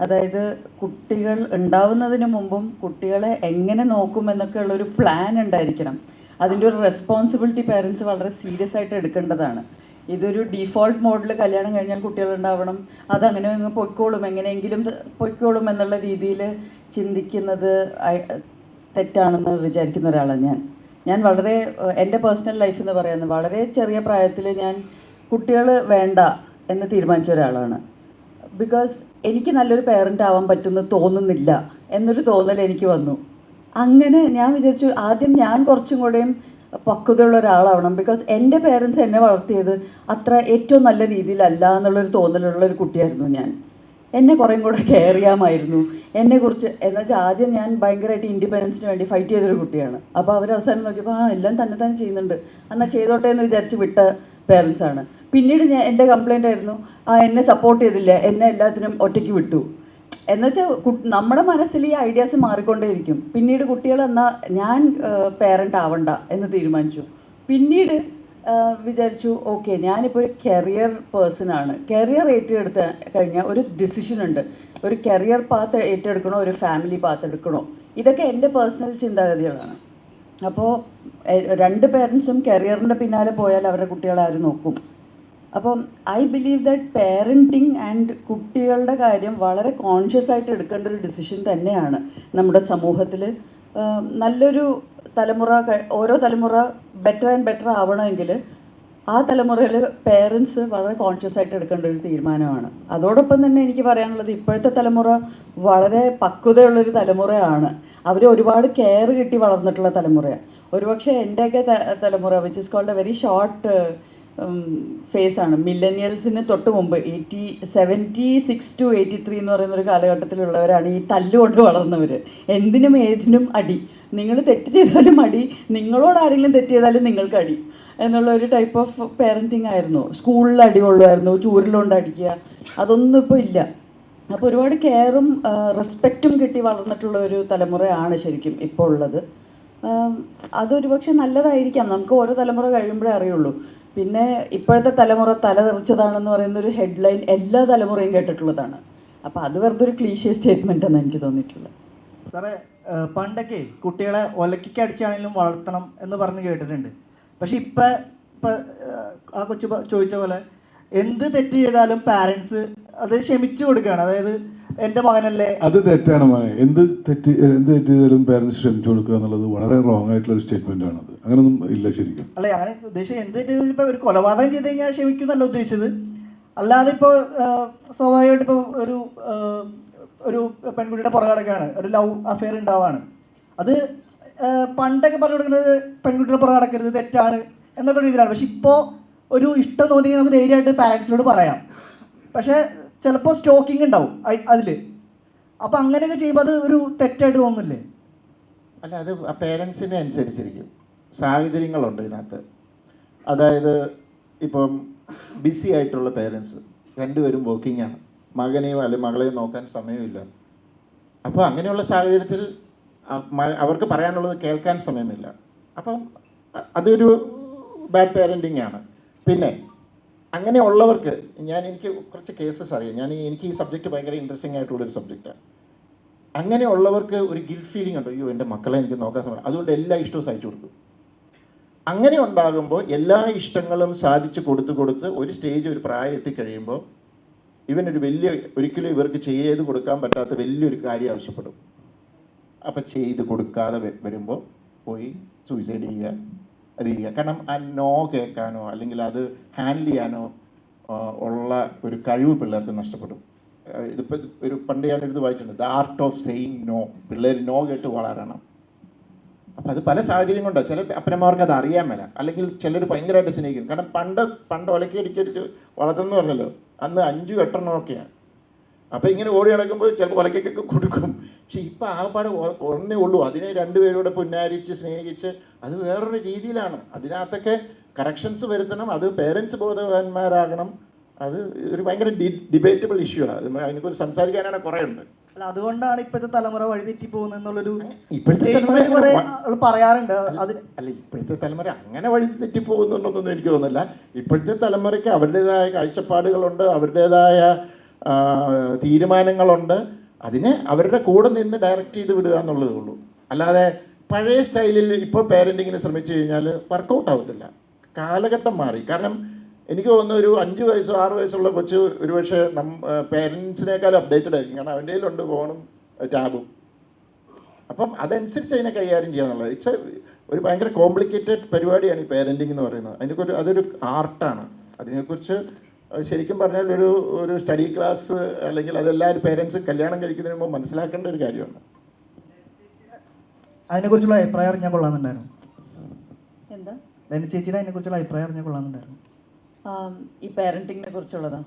അതായത് കുട്ടികൾ ഉണ്ടാവുന്നതിന് മുമ്പും കുട്ടികളെ എങ്ങനെ നോക്കും എന്നൊക്കെ ഉള്ളൊരു പ്ലാൻ ഉണ്ടായിരിക്കണം. അതിന്റെ ഒരു റെസ്പോൺസിബിലിറ്റി പേരൻസ് വളരെ സീരിയസ് ആയിട്ട് എടുക്കേണ്ടതാണ്. ഇതൊരു ഡിഫോൾട്ട് മോഡിൽ കല്യാണം കഴിഞ്ഞാൽ കുട്ടികൾ ഉണ്ടാവണം. അതങ്ങനെ അങ്ങ് പൊയ്ക്കോളും. എങ്ങനെയെങ്കിലും പൊയ്ക്കോളും എന്നുള്ള രീതിയിൽ ചിന്തിക്കുന്നത് തെറ്റാണെന്ന് വിചാരിക്കുന്ന ഒരാളാണ് ഞാൻ. ഞാൻ വളരെ എന്റെ പേഴ്സണൽ ലൈഫ് എന്ന് പറയുന്നത് വളരെ ചെറിയ പ്രായത്തിൽ ഞാൻ കുട്ടികൾ വേണ്ട എന്ന് തീരുമാനിച്ച ഒരാളാണ്. ബിക്കോസ് എനിക്ക് നല്ലൊരു പേരന്റ് ആവാൻ പറ്റുന്ന തോന്നുന്നില്ല എന്നൊരു തോന്നൽ എനിക്ക് വന്നു. അങ്ങനെ ഞാൻ വിചാരിച്ചു ആദ്യം ഞാൻ കുറച്ചും കൂടെയും പക്വതയുള്ള ഒരാളാവണം ബിക്കോസ് എന്റെ പേരൻസ് എന്നെ വളർത്തിയത് അത്ര ഏറ്റവും നല്ല രീതിയിലല്ല എന്നുള്ളൊരു തോന്നലുള്ള ഒരു കുട്ടിയായിരുന്നു ഞാൻ. എന്നെ കുറേം കൂടെ കെയർ ചെയ്യാമായിരുന്നു. എന്നെക്കുറിച്ച് എന്ന് വെച്ചാൽ ആദ്യം ഞാൻ ഭയങ്കരമായിട്ട് ഇൻഡിപെൻഡൻസിന് വേണ്ടി ഫൈറ്റ് ചെയ്തൊരു കുട്ടിയാണ്. അപ്പോൾ അവർ അവസാനം നോക്കിയപ്പോൾ ആ എല്ലാം തന്നെ തന്നെ ചെയ്യുന്നുണ്ട്. എന്നാൽ ചെയ്തോട്ടെ എന്ന് വിചാരിച്ച് വിട്ട പേരൻസാണ് പിന്നീട് ഞാൻ എന്റെ കംപ്ലൈന്റ് ആയിരുന്നു ആ എന്നെ സപ്പോർട്ട് ചെയ്തില്ല എന്നെ എല്ലാത്തിനും ഒറ്റയ്ക്ക് വിട്ടു. എന്നുവെച്ചാൽ നമ്മുടെ മനസ്സിൽ ഈ ഐഡിയാസ് മാറിക്കൊണ്ടേയിരിക്കും. പിന്നീട് കുട്ടികൾ എന്നാൽ ഞാൻ പേരന്റ് ആവണ്ട എന്ന് തീരുമാനിച്ചു. പിന്നീട് വിചാരിച്ചു ഓക്കെ ഞാനിപ്പോൾ ഒരു കരിയർ പേഴ്സൺ ആണ്. കരിയർ ഏറ്റെടുത്ത് കഴിഞ്ഞാൽ ഒരു ഡിസിഷൻ ഉണ്ട്. ഒരു കരിയർ പാത്ത് ഏറ്റെടുക്കണോ ഒരു ഫാമിലി പാത്ത് എടുക്കണോ? ഇതൊക്കെ എന്റെ പേഴ്സണൽ ചിന്താഗതികളാണ്. അപ്പോൾ രണ്ട് പേരൻസും കരിയറിന്റെ പിന്നാലെ പോയാൽ അവരുടെ കുട്ടികളെ ആര് നോക്കും? അപ്പം I believe that parenting and കുട്ടികളുടെ കാര്യം വളരെ കോൺഷ്യസ് ആയിട്ട് എടുക്കേണ്ട ഒരു ഡിസിഷൻ തന്നെയാണ് നമ്മുടെ സമൂഹത്തിൽ നല്ലൊരു തലമുറ ഓരോ തലമുറ ബെറ്റർ ആൻഡ് ബെറ്റർ ആവണമെങ്കിൽ ആ തലമുറയിൽ പേരൻസ് വളരെ കോൺഷ്യസ് ആയിട്ട് എടുക്കേണ്ട ഒരു തീരുമാനമാണ്. അതോടൊപ്പം തന്നെ എനിക്ക് പറയാനുള്ളത് ഇപ്പോഴത്തെ തലമുറ വളരെ പക്വതയുള്ളൊരു തലമുറയാണ്. അവർ ഒരുപാട് കെയർ കിട്ടി വളർന്നിട്ടുള്ള തലമുറയാണ്. ഒരുപക്ഷെ എന്റെയൊക്കെ തലമുറ which is called a very short phase ആണ്. മില്ലനിയൽസിന് തൊട്ട് മുമ്പ് eighty seventy six to eighty three എന്ന് പറയുന്ന ഒരു കാലഘട്ടത്തിലുള്ളവരാണ് ഈ തല്ലുകൊണ്ട് വളർന്നവർ എന്തിനും ഏതിനും അടി. നിങ്ങൾ തെറ്റ് ചെയ്താലും അടി. നിങ്ങളോട് ആരെങ്കിലും തെറ്റ് ചെയ്താലും നിങ്ങൾക്ക് അടി. എന്നുള്ള ഒരു ടൈപ്പ് ഓഫ് പേരന്റിങ് ആയിരുന്നു. സ്കൂളിൽ അടി കൊള്ളുമായിരുന്നു ചൂരിലുകൊണ്ട് അടിക്കുക. അതൊന്നും ഇപ്പോൾ ഇല്ല. അപ്പോൾ ഒരുപാട് കെയറും റെസ്പെക്റ്റും കിട്ടി വളർന്നിട്ടുള്ള ഒരു തലമുറയാണ് ശരിക്കും ഇപ്പോൾ ഉള്ളത്. അതൊരു പക്ഷെ നല്ലതായിരിക്കാം. നമുക്ക് ഓരോ തലമുറ കഴിയുമ്പോഴേ അറിയുള്ളൂ. പിന്നെ ഇപ്പോഴത്തെ തലമുറ തല നിറച്ചതാണെന്ന് പറയുന്ന ഒരു ഹെഡ്ലൈൻ എല്ലാ തലമുറയും കേട്ടിട്ടുള്ളതാണ്. അപ്പോൾ അത് വെറുതെ ഒരു ക്ലീഷ്യ സ്റ്റേറ്റ്മെന്റ് എന്ന് എനിക്ക് തോന്നിയിട്ടുള്ളത്. സാറേ പണ്ടൊക്കെ കുട്ടികളെ ഒലക്കിക്ക് അടിച്ചാണെങ്കിലും വളർത്തണം എന്ന് പറഞ്ഞ് കേട്ടിട്ടുണ്ട്. പക്ഷെ ഇപ്പം ഇപ്പം ആ കൊച്ചു ചോദിച്ച പോലെ എന്ത് തെറ്റ് ചെയ്താലും പാരൻസ് അത് ക്ഷമിച്ചു കൊടുക്കുകയാണ്. അതായത് എന്റെ മകനല്ലേ? അത് തെറ്റാണ് മകൻ എന്ത് തെറ്റ് എന്ത് തെറ്റ് ചെയ്താലും പേരൻസ് ക്ഷമിച്ചു കൊടുക്കുക എന്നുള്ളത് വളരെ റോങ് ആയിട്ടുള്ള ഒരു സ്റ്റേറ്റ്മെന്റ് ആണ് അത് അങ്ങനൊന്നും ഇല്ല ശരിക്കും. അല്ല ഞാൻ ഉദ്ദേശിച്ചത് എന്ത് തെറ്റ് ഇപ്പൊ ഒരു കൊലപാതകം ചെയ്ത് കഴിഞ്ഞാൽ ക്ഷമിക്കുന്നല്ല ഉദ്ദേശിച്ചത്. അല്ലാതെ ഇപ്പോൾ സ്വാഭാവികമായിട്ട് ഇപ്പൊ ഒരു ഒരു പെൺകുട്ടിയുടെ പുറകെ നടക്കുകയാണ്. ഒരു ലവ് അഫെയർ ഉണ്ടാവാണ്. അത് പണ്ടൊക്കെ പറഞ്ഞു കൊടുക്കുന്നത് പെൺകുട്ടിയുടെ പുറകടക്കരുത് തെറ്റാണ് എന്നൊക്കെ രീതിയിലാണ്. പക്ഷെ ഇപ്പോൾ ഒരു ഇഷ്ടം തോന്നിയെങ്കിൽ നമുക്ക് ധൈര്യമായിട്ട് പാരൻസിനോട് പറയാം. പക്ഷേ ചിലപ്പോൾ സ്റ്റോക്കിംഗ് ഉണ്ടാവും അതിൽ അപ്പോൾ അങ്ങനെയൊക്കെ ചെയ്യുമ്പോൾ അത് ഒരു തെറ്റായിട്ട് തോന്നില്ലേ അല്ല അത് പേരൻസിനെ അനുസരിച്ചിരിക്കും. സാഹചര്യങ്ങളുണ്ട് ഇതിനകത്ത്. അതായത് ഇപ്പം ബിസി ആയിട്ടുള്ള പേരൻസ് രണ്ടുപേരും വർക്കിംഗ് ആണ്. മകനെയോ അല്ലെങ്കിൽ മകളെയോ നോക്കാൻ സമയമില്ല. അപ്പോൾ അങ്ങനെയുള്ള സാഹചര്യത്തിൽ അവർക്ക് പറയാനുള്ളത് കേൾക്കാൻ സമയമില്ല. അപ്പം അതൊരു ബാഡ് പേരന്റിങ് ആണ്. പിന്നെ അങ്ങനെയുള്ളവർക്ക് ഞാൻ എനിക്ക് കുറച്ച് കേസസ് അറിയാം. ഞാൻ എനിക്ക് ഈ സബ്ജക്റ്റ് ഭയങ്കര ഇൻട്രസ്റ്റിംഗ് ആയിട്ടുള്ളൊരു സബ്ജക്റ്റാണ് അങ്ങനെയുള്ളവർക്ക് ഒരു ഗിൽറ്റ് ഫീലിംഗ് ഉണ്ട്? അയ്യോ എന്റെ മക്കളെ എനിക്ക് നോക്കാൻ സമയം അതുകൊണ്ട് എല്ലാ ഇഷ്ടവും സഹിച്ചു കൊടുക്കും. അങ്ങനെ ഉണ്ടാകുമ്പോൾ എല്ലാ ഇഷ്ടങ്ങളും സാധിച്ചു കൊടുത്ത് കൊടുത്ത് ഒരു സ്റ്റേജ് ഒരു പ്രായം എത്തിക്കഴിയുമ്പോൾ ഇവനൊരു വലിയ ഒരിക്കലും ഇവർക്ക് ചെയ്ത് കൊടുക്കാൻ പറ്റാത്ത വലിയൊരു കാര്യം ആവശ്യപ്പെടും. അപ്പം ചെയ്ത് കൊടുക്കാതെ വരുമ്പോൾ പോയി സൂയിസൈഡ് ചെയ്യുക. അത് ചെയ്യുക കാരണം ആ നോ കേൾക്കാനോ അല്ലെങ്കിൽ അത് ഹാൻഡിൽ ചെയ്യാനോ ഉള്ള ഒരു കഴിവ് പിള്ളേർക്ക് നഷ്ടപ്പെടും. ഇതിപ്പോൾ ഒരു പണ്ട് ഇത് വായിച്ചിട്ടുണ്ട് the art of saying no. പിള്ളേർ നോ കേട്ട് വളരണം. അപ്പം അത് പല സാഹചര്യം കൊണ്ടാണ് ചില അപ്പനമാർക്ക് അത് അറിയാൻ മേല. അല്ലെങ്കിൽ ചിലർ ഭയങ്കരമായിട്ട് സ്നേഹിക്കും. കാരണം പണ്ട് പണ്ട് ഒലക്കി അടിക്കടിച്ച് വളർത്തുന്നു പറഞ്ഞല്ലോ. അന്ന് അഞ്ചു എട്ടെണ്ണമൊക്കെയാണ് അപ്പം ഇങ്ങനെ ഓടി നടക്കുമ്പോൾ ചിലപ്പോൾ ഒലക്കൊക്കെ കൊടുക്കും. പക്ഷെ ഇപ്പം ആകപ്പാട് ഒന്നേ ഉള്ളൂ. അതിനെ രണ്ടുപേരൂടെ പുന്നാരിച്ച് സ്നേഹിച്ച് അത് വേറൊരു രീതിയിലാണ്. അതിനകത്തൊക്കെ കറക്ഷൻസ് വരുത്തണം. അത് പേരൻസ് ബോധവാന്മാരാകണം. അത് ഒരു ഭയങ്കര ഡിബേറ്റബിൾ ഇഷ്യൂ ആണ് അത് അതിനെക്കുറിച്ച് സംസാരിക്കാനാണ് കുറേ ഉണ്ട് അല്ല അതുകൊണ്ടാണ് ഇപ്പോഴത്തെ തലമുറ വഴിതെറ്റി പോകുന്നത് എന്നുള്ളൊരു ഇപ്പോഴത്തെ തലമുറ പറയാറുണ്ട്. അത് അല്ല ഇപ്പോഴത്തെ തലമുറ അങ്ങനെ വഴി തെറ്റിപ്പോകുന്നുണ്ടെന്നൊന്നും എനിക്ക് തോന്നുന്നില്ല. ഇപ്പോഴത്തെ തലമുറയ്ക്ക് അവരുടേതായ കാഴ്ചപ്പാടുകളുണ്ട് അവരുടേതായ തീരുമാനങ്ങളുണ്ട്. അതിനെ അവരുടെ കൂടെ നിന്ന് ഡയറക്റ്റ് ചെയ്ത് വിടുക എന്നുള്ളതേ ഉള്ളൂ. അല്ലാതെ പഴയ സ്റ്റൈലിൽ ഇപ്പോൾ പാരന്റിങ്ങിന് ശ്രമിച്ചു കഴിഞ്ഞാൽ വർക്കൗട്ട് ആവത്തില്ല. കാലഘട്ടം മാറി. കാരണം എനിക്ക് തോന്നുന്നു ഒരു അഞ്ച് വയസ്സോ ആറ് വയസ്സുള്ള കൊച്ച് ഒരുപക്ഷെ നം പേരൻസിനേക്കാളും അപ്ഡേറ്റഡ് ആയിരിക്കും. കാരണം അവന്റെ കയ്യിലുണ്ട് ഫോണും ടാബും അപ്പം അതനുസരിച്ച് അതിനെ കൈകാര്യം ചെയ്യാന്നുള്ളത് ഇറ്റ്സ് ഒരു ഭയങ്കര കോംപ്ലിക്കേറ്റഡ് പരിപാടിയാണ് ഈ പേരന്റിങ് എന്ന് പറയുന്നത്. അതിനെക്കുറിച്ച് അതൊരു ആർട്ടാണ് അതിനെക്കുറിച്ച് ശരിക്കും പറഞ്ഞാൽ ഒരു ഒരു സ്റ്റഡി ക്ലാസ് അല്ലെങ്കിൽ അതെല്ലാവരും പേരൻസ് കല്യാണം കഴിക്കുന്നതിന് മുമ്പ് മനസ്സിലാക്കേണ്ട ഒരു കാര്യമാണ്. അതിനെക്കുറിച്ചുള്ള അഭിപ്രായം അറിഞ്ഞാൽ കൊള്ളാമെന്നുണ്ടായിരുന്നു. എന്താ? ചേച്ചിയുടെ അതിനെക്കുറിച്ചുള്ള അഭിപ്രായം അറിഞ്ഞാൽ കൊള്ളാമെന്നുണ്ടായിരുന്നു. ഈ പാരന്റിങ്ങിനെ കുറിച്ചുള്ളതാ?